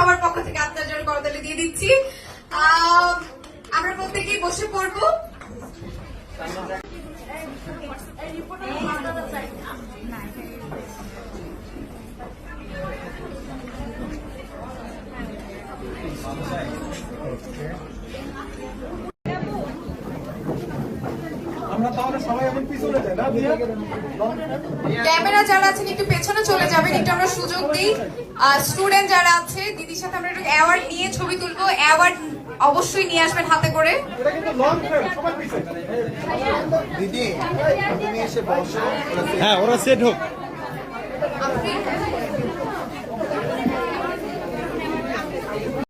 সবার পক্ষ থেকে আপনার জন্য করতালি দিয়ে দিচ্ছি। আমরা প্রত্যেকেই বসে পড়ব। আমরা ক্যামেরা যারা আছেন একটু পেছনে চলে যাবেন একটু আমরা সুযোগ দিই। স্টুডেন্ট যারা আছে দিদির সাথে আমরা একটু অ্যাওয়ার্ড নিয়ে ছবি তুলবো। অ্যাওয়ার্ড অবশ্যই নিয়ে আসবেন হাতে করে। দিদি এসে হ্যাঁ ওরা সেট হোক।